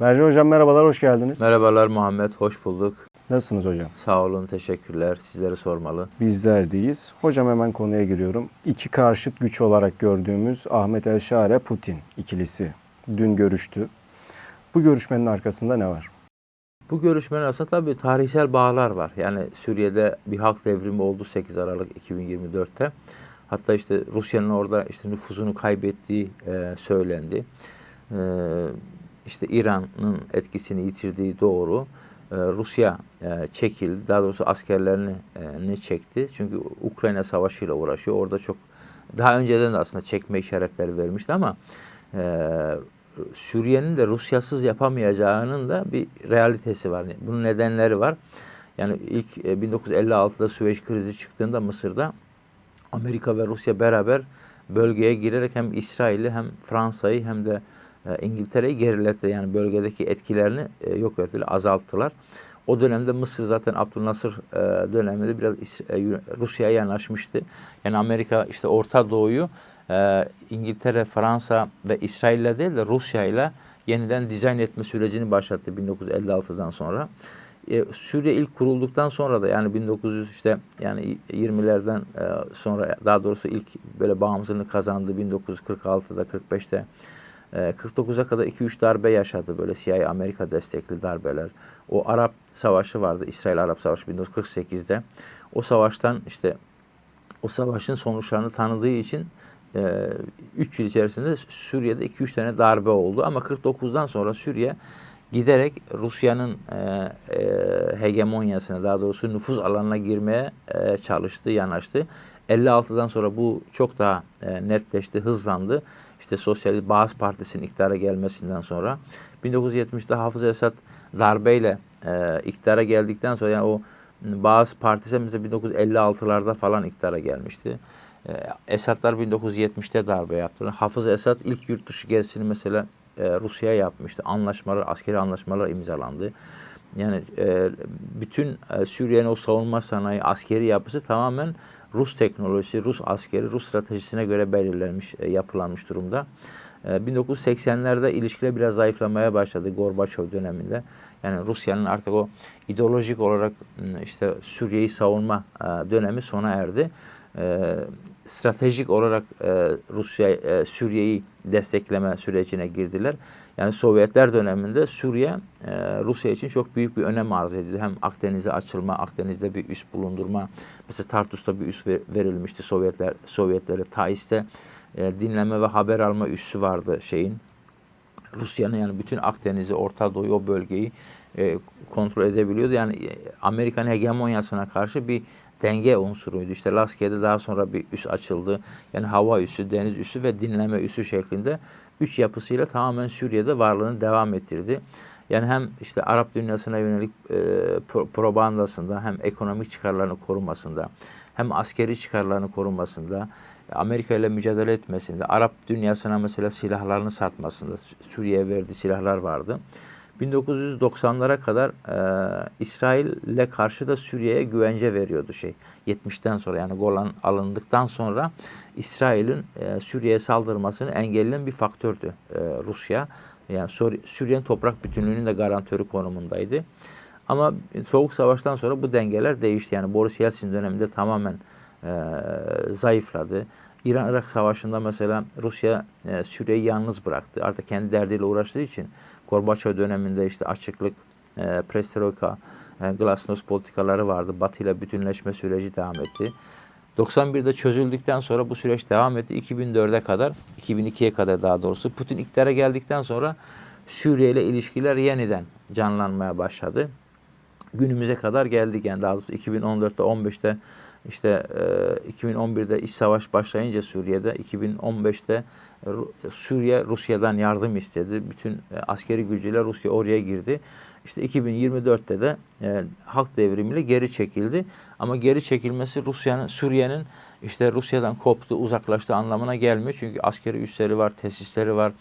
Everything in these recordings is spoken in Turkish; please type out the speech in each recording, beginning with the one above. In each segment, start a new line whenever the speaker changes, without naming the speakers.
Mercan Hocam merhabalar, hoş geldiniz.
Merhabalar Muhammed, hoş bulduk.
Nasılsınız hocam?
Sağ olun, teşekkürler. Sizleri sormalı.
Bizler deyiz. Hocam hemen konuya giriyorum. İki karşıt güç olarak gördüğümüz Ahmet Elşare Putin ikilisi dün görüştü. Bu görüşmenin arkasında ne var?
Bu görüşmenin arasında tabii tarihsel bağlar var. Yani Suriye'de bir halk devrimi oldu 8 Aralık 2024'te. Hatta işte Rusya'nın orada işte nüfuzunu kaybettiği e, söylendi. E, işte İran'ın etkisini yitirdiği doğru. E, Rusya e, çekildi. Daha doğrusu askerlerini e, ne çekti? Çünkü Ukrayna savaşıyla uğraşıyor. Orada çok daha önceden de aslında çekme işaretleri vermişti ama e, Suriye'nin de Rusyasız yapamayacağının da bir realitesi var. Bunun nedenleri var. Yani ilk 1956'da Süveyş krizi çıktığında Mısır'da Amerika ve Rusya beraber bölgeye girerek hem İsrail'i hem Fransa'yı hem de İngiltere'yi geriletti. Yani bölgedeki etkilerini yok ettiler, azalttılar. O dönemde Mısır zaten Abdülnasır döneminde biraz Rusya'ya yanaşmıştı. Yani Amerika işte Orta Doğu'yu İngiltere, Fransa ve İsrail'le değil de Rusya ile yeniden dizayn etme sürecini başlattı 1956'dan sonra. Ee, Suriye ilk kurulduktan sonra da yani 1900 işte yani 20'lerden sonra daha doğrusu ilk böyle bağımsızlığını kazandı 1946'da 45'te 49'a kadar 2-3 darbe yaşadı böyle CIA Amerika destekli darbeler. O Arap Savaşı vardı. İsrail Arap Savaşı 1948'de. O savaştan işte o savaşın sonuçlarını tanıdığı için 3 yıl içerisinde Suriye'de 2-3 tane darbe oldu. Ama 49'dan sonra Suriye giderek Rusya'nın e, e, hegemonyasına daha doğrusu nüfuz alanına girmeye e, çalıştı, yanaştı. 56'dan sonra bu çok daha e, netleşti, hızlandı. İşte Sosyalist Bağız Partisi'nin iktidara gelmesinden sonra 1970'de Hafız Esad darbeyle e, iktidara geldikten sonra yani o Bağız Partisi mesela 1956'larda falan iktidara gelmişti. E, Esadlar 1970'te darbe yaptılar. Hafız Esad ilk yurt dışı gezisini mesela e, Rusya'ya yapmıştı. Anlaşmalar, askeri anlaşmalar imzalandı. Yani e, bütün e, Suriye'nin o savunma sanayi, askeri yapısı tamamen Rus teknolojisi, Rus askeri, Rus stratejisine göre belirlenmiş, e, yapılanmış durumda. E, 1980'lerde ilişkiler biraz zayıflamaya başladı Gorbaçov döneminde. Yani Rusya'nın artık o ideolojik olarak işte Suriye'yi savunma e, dönemi sona erdi. E, stratejik olarak e, Rusya e, Suriye'yi destekleme sürecine girdiler. Yani Sovyetler döneminde Suriye e, Rusya için çok büyük bir önem arz ediyordu. Hem Akdeniz'e açılma, Akdeniz'de bir üs bulundurma. Mesela Tartus'ta bir üs verilmişti Sovyetler Sovyetlere. Taiz'te e, dinleme ve haber alma üssü vardı şeyin. Rusya'nın yani bütün Akdeniz'i, Orta Doğu o bölgeyi e, kontrol edebiliyordu. Yani e, Amerikan hegemonyasına karşı bir denge unsuruydu. İşte Laskiye'de daha sonra bir üs açıldı. Yani hava üssü, deniz üssü ve dinleme üssü şeklinde üç yapısıyla tamamen Suriye'de varlığını devam ettirdi. Yani hem işte Arap dünyasına yönelik e, propagandasında hem ekonomik çıkarlarını korumasında hem askeri çıkarlarını korumasında Amerika ile mücadele etmesinde, Arap dünyasına mesela silahlarını satmasında, Suriye'ye verdiği silahlar vardı. 1990'lara kadar e, İsrail'le karşı da Suriye'ye güvence veriyordu şey. 70'ten sonra yani Golan alındıktan sonra İsrail'in e, Suriye'ye saldırmasını engelleyen bir faktördü e, Rusya. Yani Suriye'nin toprak bütünlüğünün de garantörü konumundaydı. Ama Soğuk Savaş'tan sonra bu dengeler değişti. Yani Boris Yeltsin döneminde tamamen e, zayıfladı. İran-Irak Savaşı'nda mesela Rusya e, Suriye'yi yalnız bıraktı. Artık kendi derdiyle uğraştığı için Gorbaçov döneminde işte açıklık, e, perestroika, e, glasnost politikaları vardı. Batı ile bütünleşme süreci devam etti. 91'de çözüldükten sonra bu süreç devam etti. 2004'e kadar, 2002'ye kadar daha doğrusu Putin iktidara geldikten sonra Suriye ile ilişkiler yeniden canlanmaya başladı. Günümüze kadar geldik yani daha doğrusu 2014'te 15'te işte e, 2011'de iç savaş başlayınca Suriye'de 2015'te Suriye Rusya'dan yardım istedi. Bütün e, askeri gücüyle Rusya oraya girdi. İşte 2024'te de e, halk devrimiyle geri çekildi. Ama geri çekilmesi Rusya'nın Suriye'nin işte Rusya'dan koptu, uzaklaştı anlamına gelmiyor. Çünkü askeri üsleri var, tesisleri var.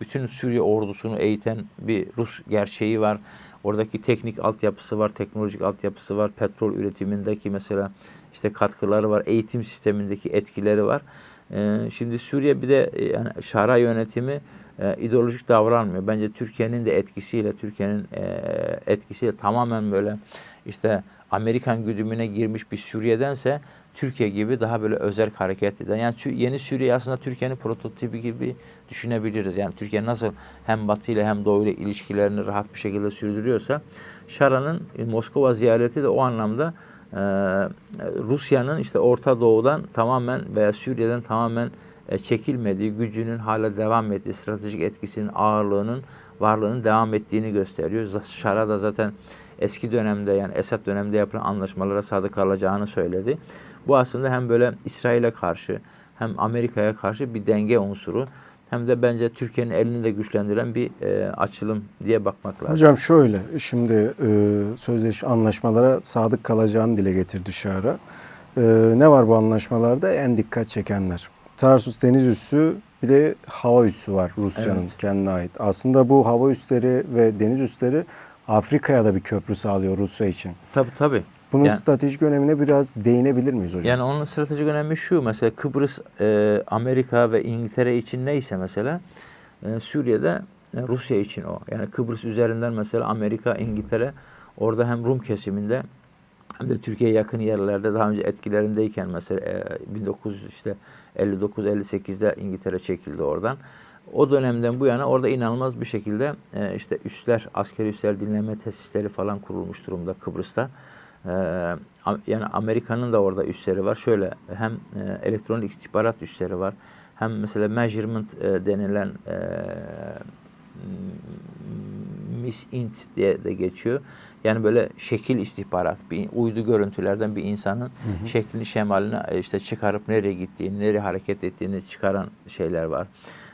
Bütün Suriye ordusunu eğiten bir Rus gerçeği var. Oradaki teknik altyapısı var, teknolojik altyapısı var. Petrol üretimindeki mesela işte katkıları var, eğitim sistemindeki etkileri var. Ee, şimdi Suriye bir de e, yani Şara yönetimi e, ideolojik davranmıyor. Bence Türkiye'nin de etkisiyle, Türkiye'nin e, etkisiyle tamamen böyle işte Amerikan güdümüne girmiş bir Suriye'dense Türkiye gibi daha böyle özel hareket eden. Yani yeni Suriye aslında Türkiye'nin prototipi gibi düşünebiliriz. Yani Türkiye nasıl hem Batı ile hem Doğu ile ilişkilerini rahat bir şekilde sürdürüyorsa Şara'nın Moskova ziyareti de o anlamda e, Rusya'nın işte Orta Doğu'dan tamamen veya Suriye'den tamamen e, çekilmediği, gücünün hala devam ettiği, stratejik etkisinin ağırlığının, varlığının devam ettiğini gösteriyor. Şara da zaten eski dönemde yani Esad döneminde yapılan anlaşmalara sadık kalacağını söyledi. Bu aslında hem böyle İsrail'e karşı hem Amerika'ya karşı bir denge unsuru hem de bence Türkiye'nin elini de güçlendiren bir e, açılım diye bakmak lazım.
Hocam şöyle, şimdi e, sözleşme anlaşmalara sadık kalacağını dile getirdi Şara. E, ne var bu anlaşmalarda? En dikkat çekenler. Tarsus deniz üssü bir de hava üssü var Rusya'nın
Evet.
kendine ait. Aslında bu hava üsleri ve deniz üsleri Afrika'ya da bir köprü sağlıyor Rusya için.
Tabii tabii.
Bunun
Yani-
stratejik önemine biraz değinebilir miyiz hocam?
Yani onun stratejik önemi şu mesela Kıbrıs e, Amerika ve İngiltere için neyse mesela e, Suriye'de e, Rusya için o. Yani Kıbrıs üzerinden mesela Amerika, İngiltere orada hem Rum kesiminde hem de Türkiye'ye yakın yerlerde daha önce etkilerindeyken mesela e, 1900 işte 59-58'de İngiltere çekildi oradan. O dönemden bu yana orada inanılmaz bir şekilde e, işte üsler, askeri üsler dinleme tesisleri falan kurulmuş durumda Kıbrıs'ta. E, am- yani Amerika'nın da orada üsleri var. Şöyle hem e, elektronik istihbarat üsleri var. Hem mesela measurement e, denilen e, Miss Int diye de geçiyor. Yani böyle şekil istihbarat, bir uydu görüntülerden bir insanın şeklini, şemalini işte çıkarıp nereye gittiğini, nereye hareket ettiğini çıkaran şeyler var.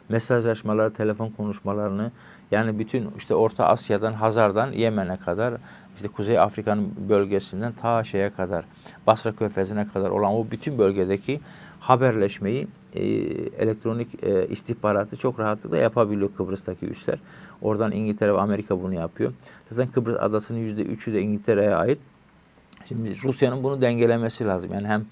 Mesajlaşmalar, telefon konuşmalarını yani bütün işte Orta Asya'dan, Hazar'dan Yemen'e kadar işte Kuzey Afrika'nın bölgesinden ta şeye kadar Basra Körfezi'ne kadar olan o bütün bölgedeki haberleşmeyi e, elektronik e, istihbaratı çok rahatlıkla yapabiliyor Kıbrıs'taki üsler. Oradan İngiltere ve Amerika bunu yapıyor. Zaten Kıbrıs adasının yüzde üçü de İngiltere'ye ait. Şimdi Rusya'nın bunu dengelemesi lazım. Yani hem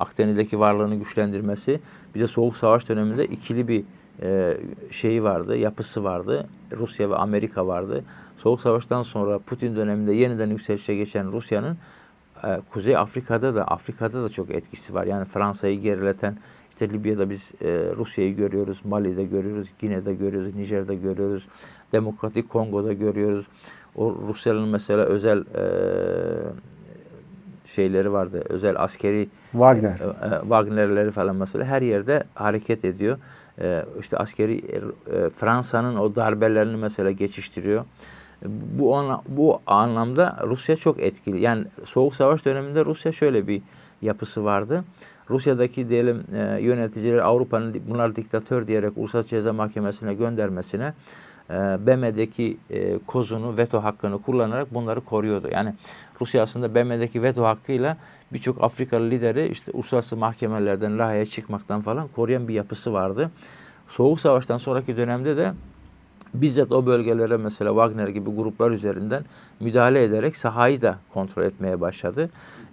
Akdeniz'deki varlığını güçlendirmesi, bir de Soğuk Savaş döneminde ikili bir e, şeyi vardı, yapısı vardı. Rusya ve Amerika vardı. Soğuk Savaş'tan sonra Putin döneminde yeniden yükselişe geçen Rusya'nın e, Kuzey Afrika'da da Afrika'da da çok etkisi var. Yani Fransa'yı gerileten işte Libya'da biz e, Rusya'yı görüyoruz, Mali'de görüyoruz, Gine'de görüyoruz, Nijer'de görüyoruz, Demokratik Kongo'da görüyoruz. O Rusya'nın mesela özel e, şeyleri vardı, özel askeri
Wagner.
e, e, Wagner'leri falan mesela her yerde hareket ediyor. E, işte askeri e, Fransa'nın o darbelerini mesela geçiştiriyor. Bu ana- bu anlamda Rusya çok etkili. Yani Soğuk Savaş döneminde Rusya şöyle bir yapısı vardı. Rusya'daki diyelim e, yöneticileri Avrupa'nın bunlar diktatör diyerek Uluslararası Ceza Mahkemesi'ne göndermesine BM'deki e, kozunu, veto hakkını kullanarak bunları koruyordu. Yani Rusya aslında BM'deki veto hakkıyla birçok Afrikalı lideri işte uluslararası mahkemelerden Lahey'e çıkmaktan falan koruyan bir yapısı vardı. Soğuk Savaş'tan sonraki dönemde de bizzat o bölgelere mesela Wagner gibi gruplar üzerinden müdahale ederek sahayı da kontrol etmeye başladı.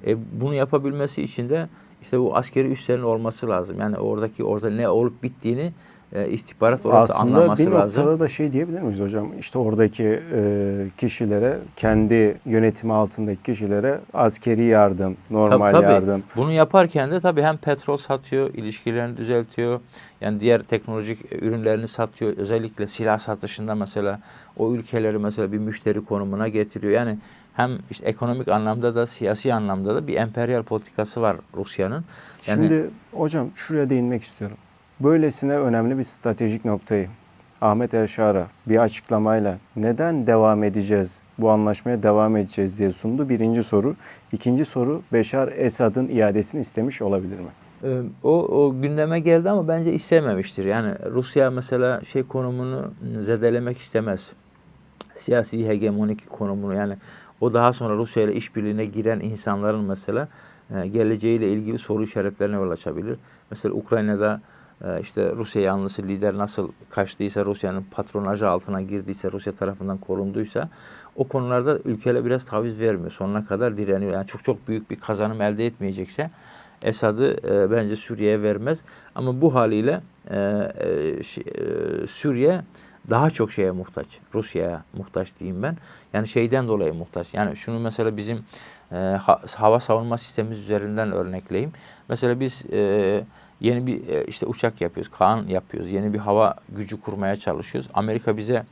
E, bunu yapabilmesi için de işte bu askeri üslerin olması lazım. Yani oradaki orada ne olup bittiğini e, istihbarat olarak da
Aslında
anlaması
bir
lazım.
noktada da şey diyebilir miyiz hocam? İşte oradaki e, kişilere, kendi yönetimi altındaki kişilere askeri yardım, normal
Tabii, tabii.
yardım.
Bunu yaparken de tabii hem petrol satıyor, ilişkilerini düzeltiyor. Yani diğer teknolojik ürünlerini satıyor. Özellikle silah satışında mesela o ülkeleri mesela bir müşteri konumuna getiriyor. Yani hem işte ekonomik anlamda da siyasi anlamda da bir emperyal politikası var Rusya'nın. Yani
Şimdi hocam şuraya değinmek istiyorum. Böylesine önemli bir stratejik noktayı Ahmet Elşara bir açıklamayla neden devam edeceğiz, bu anlaşmaya devam edeceğiz diye sundu. Birinci soru. İkinci soru Beşar Esad'ın iadesini istemiş olabilir mi?
Ee, O, o gündeme geldi ama bence istememiştir. Yani Rusya mesela şey konumunu zedelemek istemez. Siyasi hegemonik konumunu yani o daha sonra Rusya ile işbirliğine giren insanların mesela e, geleceğiyle ilgili soru işaretlerine yol açabilir. Mesela Ukrayna'da işte Rusya yanlısı lider nasıl kaçtıysa, Rusya'nın patronajı altına girdiyse, Rusya tarafından korunduysa o konularda ülkeler biraz taviz vermiyor. Sonuna kadar direniyor. Yani çok çok büyük bir kazanım elde etmeyecekse Esad'ı e, bence Suriye'ye vermez. Ama bu haliyle e, e, e, Suriye daha çok şeye muhtaç. Rusya'ya muhtaç diyeyim ben. Yani şeyden dolayı muhtaç. Yani şunu mesela bizim e, ha- hava savunma sistemimiz üzerinden örnekleyeyim. Mesela biz e, yeni bir e, işte uçak yapıyoruz, Kaan yapıyoruz. Yeni bir hava gücü kurmaya çalışıyoruz. Amerika bize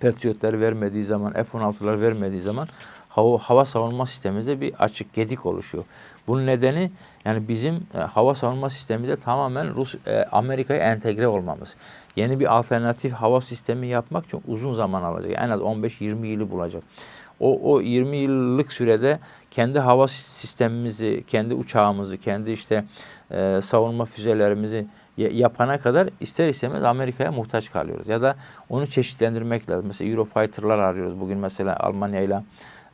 Patriot'ları vermediği zaman, F-16'ları vermediği zaman hava, hava savunma sistemimizde bir açık gedik oluşuyor. Bunun nedeni yani bizim e, hava savunma sistemimizde tamamen Rus e, Amerika'ya entegre olmamız. Yeni bir alternatif hava sistemi yapmak çok uzun zaman alacak. En az 15-20 yılı bulacak. O, o 20 yıllık sürede kendi hava sistemimizi, kendi uçağımızı, kendi işte e, savunma füzelerimizi ya- yapana kadar ister istemez Amerika'ya muhtaç kalıyoruz. Ya da onu çeşitlendirmek lazım. Mesela Eurofighter'lar arıyoruz. Bugün mesela Almanya ile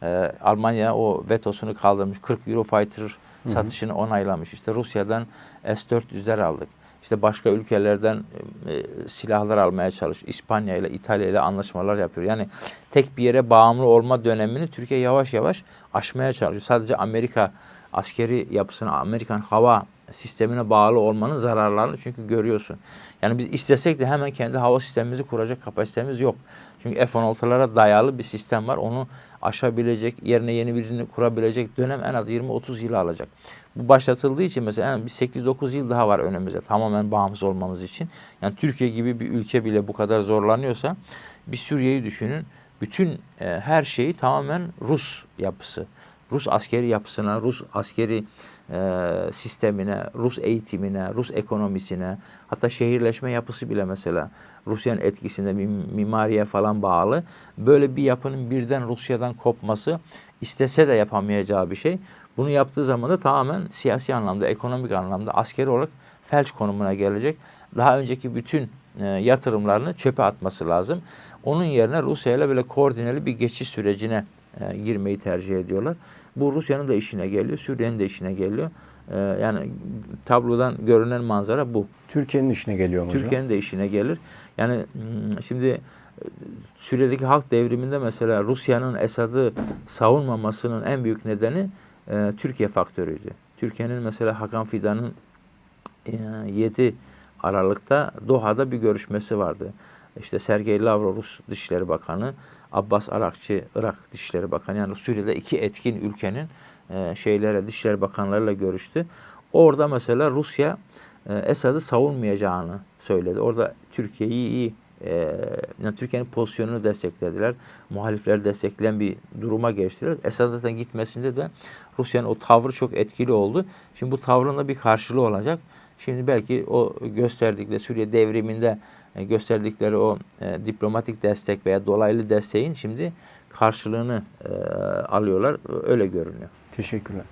e, Almanya o vetosunu kaldırmış. 40 Eurofighter satışını onaylamış. İşte Rusya'dan S-400'ler aldık. İşte başka ülkelerden e, silahlar almaya çalış. İspanya ile İtalya ile anlaşmalar yapıyor. Yani tek bir yere bağımlı olma dönemini Türkiye yavaş yavaş aşmaya çalışıyor. Sadece Amerika askeri yapısına, Amerikan hava sistemine bağlı olmanın zararlarını çünkü görüyorsun. Yani biz istesek de hemen kendi hava sistemimizi kuracak kapasitemiz yok. Çünkü F-16'lara dayalı bir sistem var. Onu aşabilecek, yerine yeni birini kurabilecek dönem en az 20-30 yıl alacak. Bu başlatıldığı için mesela bir 8-9 yıl daha var önümüzde tamamen bağımsız olmamız için. Yani Türkiye gibi bir ülke bile bu kadar zorlanıyorsa bir Suriye'yi düşünün. Bütün e, her şeyi tamamen Rus yapısı. Rus askeri yapısına, Rus askeri e, sistemine, Rus eğitimine, Rus ekonomisine, hatta şehirleşme yapısı bile mesela Rusya'nın etkisinde mim- mimariye falan bağlı. Böyle bir yapının birden Rusya'dan kopması istese de yapamayacağı bir şey. Bunu yaptığı zaman da tamamen siyasi anlamda, ekonomik anlamda, askeri olarak felç konumuna gelecek. Daha önceki bütün e, yatırımlarını çöpe atması lazım. Onun yerine Rusya ile böyle koordineli bir geçiş sürecine e, girmeyi tercih ediyorlar. Bu Rusya'nın da işine geliyor, Suriye'nin de işine geliyor. E, yani tablodan görünen manzara bu.
Türkiye'nin işine geliyor mu?
Türkiye'nin de işine gelir. Yani hmm, şimdi e, Suriye'deki halk devriminde mesela Rusya'nın Esad'ı savunmamasının en büyük nedeni e, Türkiye faktörüydü. Türkiye'nin mesela Hakan Fidan'ın e, 7 Aralık'ta Doha'da bir görüşmesi vardı. İşte Sergey Lavrov Rus Dışişleri Bakanı, Abbas Arakçı Irak Dışişleri Bakanı yani Suriye'de iki etkin ülkenin e, şeylere Dışişleri Bakanlarıyla görüştü. Orada mesela Rusya e, Esad'ı savunmayacağını söyledi. Orada Türkiye'yi iyi e, yani Türkiye'nin pozisyonunu desteklediler. Muhalifleri destekleyen bir duruma geçtiler. Esad'ın gitmesinde de Rusya'nın o tavrı çok etkili oldu. Şimdi bu tavrın bir karşılığı olacak. Şimdi belki o gösterdikleri Suriye devriminde gösterdikleri o e, diplomatik destek veya dolaylı desteğin şimdi karşılığını e, alıyorlar. Öyle görünüyor.
Teşekkürler.